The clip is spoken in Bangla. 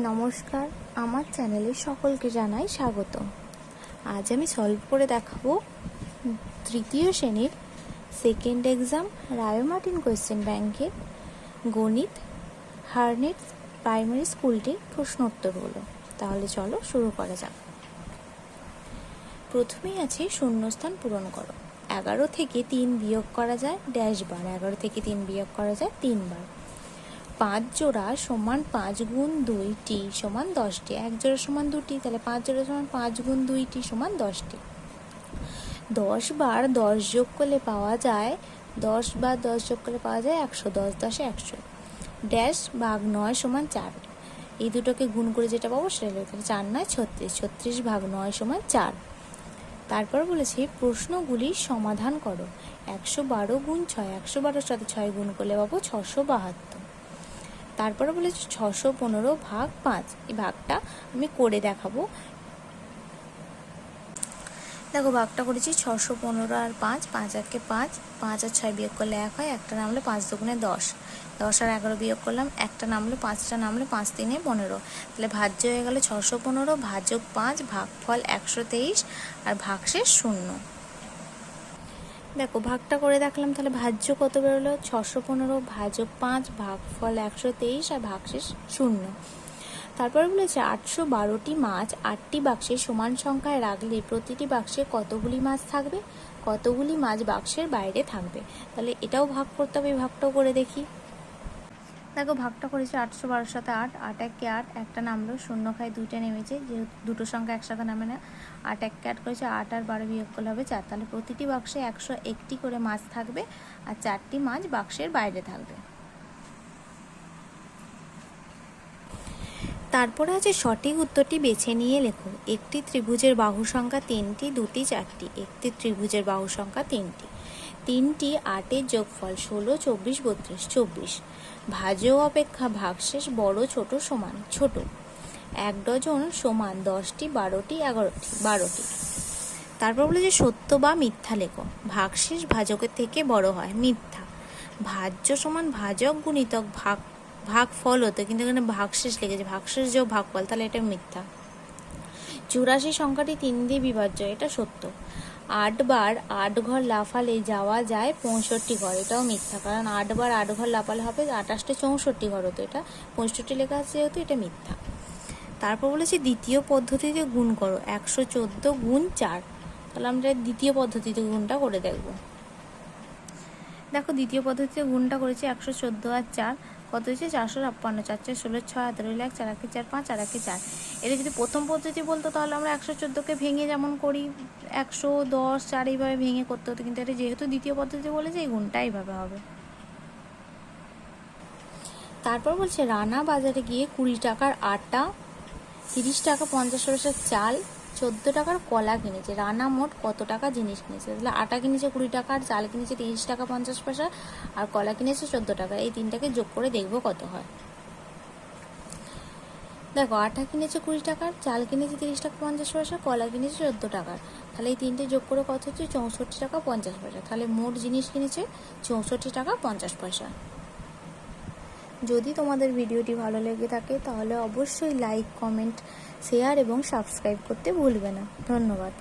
নমস্কার, আমার চ্যানেলে সকলকে জানাই স্বাগত আজ আমি সলভ করে দেখাবো তৃতীয় শ্রেণির সেকেন্ড এক্সাম রায়োমার্টিন কোয়েশ্চেন ব্যাংকের গণিত হার্নেট প্রাইমারি স্কুলটির প্রশ্নোত্তরগুলো। তাহলে চলো শুরু করা যাক। প্রথমেই আছে শূন্যস্থান পূরণ করো। এগারো থেকে তিন বিয়োগ করা যায় ড্যাশ বার এগারো থেকে তিন বিয়োগ করা যায়, তিনবার। পাঁচ জোড়া সমান পাঁচ গুণ দুইটি সমান দশটি। এক জোড়া সমান দুটি, তাহলে পাঁচ জোড়া সমান পাঁচ গুণ দুইটি সমান দশটি। দশ বার দশ যোগ করলে পাওয়া যায়, দশ বার দশ যোগ করলে পাওয়া যায় একশো দশ দশে একশো। ড্যাশ ভাগ নয় সমান চার। এই দুটোকে গুণ করে যেটা পাবো সেটা হবে। চার নয় ছত্রিশ। ছত্রিশ ভাগ নয় সমান চার। তারপর বলেছে প্রশ্নগুলি সমাধান করো। একশো বারো গুণ ছয়, একশো বারোর সাথে ছয় গুণ করলে পাবো ছশো বাহাত্তর। তারপরে বলেছে ছশো পনেরো ভাগ পাঁচ। এই ভাগটা আমি করে দেখাবো। দেখো, ভাগটা করেছি ছশো পনেরো আর পাঁচ পাঁচ একে পাঁচ পাঁচ আর ছয় বিয়োগ করলে এক হয়, একটা নামলে পাঁচ দুগুণে দশ। দশ আর এগারো বিয়োগ করলাম, একটা নামলে পাঁচটা নামলে পাঁচ তিনে পনেরো। তাহলে ভাজ্য হয়ে গেল ছশো পনেরো ভাজক পাঁচ, ভাগফল একশো তেইশ আর ভাগশেষ শূন্য। দেখো, ভাগটা করে দেখলাম, তাহলে ভাজ্য কত বেরোলো? ছশো পনেরো ভাজক পাঁচ ভাগ ফল একশো তেইশ আর ভাগশেষ শূন্য। তারপর বলেছে, আটশো বারোটি মাছ, আটটি বাক্সে সমান সংখ্যায় রাখলে প্রতিটি বাক্সে কতগুলি মাছ থাকবে? কতগুলি মাছ বাক্সের বাইরে থাকবে? তাহলে এটাও ভাগ করতে হবে ভাগটাও করে দেখি। দেখো, ভাগটা করেছে আটশো বারোর সাথে আট আট এককে আট, একটা নামলো, শূন্য খায় দুইটা নেমেছে, যেহেতু দুটো সংখ্যা একসাথে নামে না। আট এককে আট করেছে, আট আর বারো বিয়োগ করলে হবে চার। তাহলে প্রতিটি বাক্সে একশো একটি করে মাছ থাকবে আর চারটি মাছ বাক্সের বাইরে থাকবে। তারপরে আছে সঠিক উত্তরটি বেছে নিয়ে লেখো। একটি ত্রিভুজের বাহু সংখ্যা তিনটি, দুটি চারটি। একটি ত্রিভুজের বাহু সংখ্যা তিনটি। তিনটি আটের যোগফল ষোলো, চব্বিশ, বত্রিশ, চব্বিশ। ভাজক অপেক্ষা ভাগশেষ বড়, ছোট সমান ছোট। এক ডজন সমান দশটি, বারোটি, এগারোটি, বারোটি। তারপর বলে যে সত্য বা মিথ্যা লেখো। ভাগশেষ ভাজকের থেকে বড় হয় মিথ্যা। ভাজ্য সমান ভাজক গুণিতক ভাগ ভাগ ফল হতো, কিন্তু এখানে ভাগশেষ লেগেছে ভাগশেষ যোগ ভাগফল, তাহলে এটা মিথ্যা। চুরাশি সংখ্যাটি তিন দিয়ে বিভাজ্য, এটা সত্য। আটবার আট ঘর লাফালে যাওয়া যায় পঁয়ষট্টি ঘর। এটাও মিথ্যা, কারণ আটবার আট ঘর লাফালে হবে আটাশটা চৌষট্টি ঘর হতো। এটা পঁয়ষট্টি লেখা আছে যেহেতু এটা মিথ্যা। তারপর বলেছি দ্বিতীয় পদ্ধতিতে গুণ করো, একশো চোদ্দ গুণ চার। তাহলে আমরা দ্বিতীয় পদ্ধতিতে গুণটা করে দেখব। দেখো, দ্বিতীয় পদ্ধতিতে গুণটা করেছি একশো চোদ্দ আর চার। হয়েছে চারশো ছাপ্পান্ন, চার চার ষোলো, ছয় হইলে এক, চার, একে চার, পাঁচ, আর একে চার। এটা যদি প্রথম পদ্ধতি বলতো তাহলে আমরা একশো চোদ্দোকে ভেঙে যেমন করি, একশো, দশ, চার এইভাবে ভেঙে করতে হতো, কিন্তু এটা যেহেতু দ্বিতীয় পদ্ধতি বলেছে, এই গুণটা এইভাবে হবে। তারপর বলছে, রানা বাজারে গিয়ে কুড়ি টাকার আটা, তিরিশ টাকা পঞ্চাশ পয়সার চাল চোদ্দ টাকার কলা কিনেছে। রানা মোট কত টাকা জিনিস কিনেছে? তাহলে আটা কিনেছে কুড়ি টাকা আর চাল কিনেছে তিরিশ টাকা, পঞ্চাশ পয়সা, আর কলা কিনেছে চোদ্দ টাকা। এই তিনটাকে যোগ করে দেখব কত হয়। দেখো, আটা কিনেছে কুড়ি টাকার চাল কিনেছে তিরিশ টাকা, পঞ্চাশ পয়সা, কলা কিনেছে চোদ্দ টাকার তাহলে এই তিনটে যোগ করে কত হচ্ছে? চৌষট্টি টাকা, পঞ্চাশ পয়সা। তাহলে মোট জিনিস কিনেছে চৌষট্টি টাকা, পঞ্চাশ পয়সা। যদি তোমাদের ভিডিওটি ভালো লেগে থাকে, তাহলে অবশ্যই লাইক কমেন্ট শেয়ার এবং সাবস্ক্রাইব করতে ভুলবে না। ধন্যবাদ।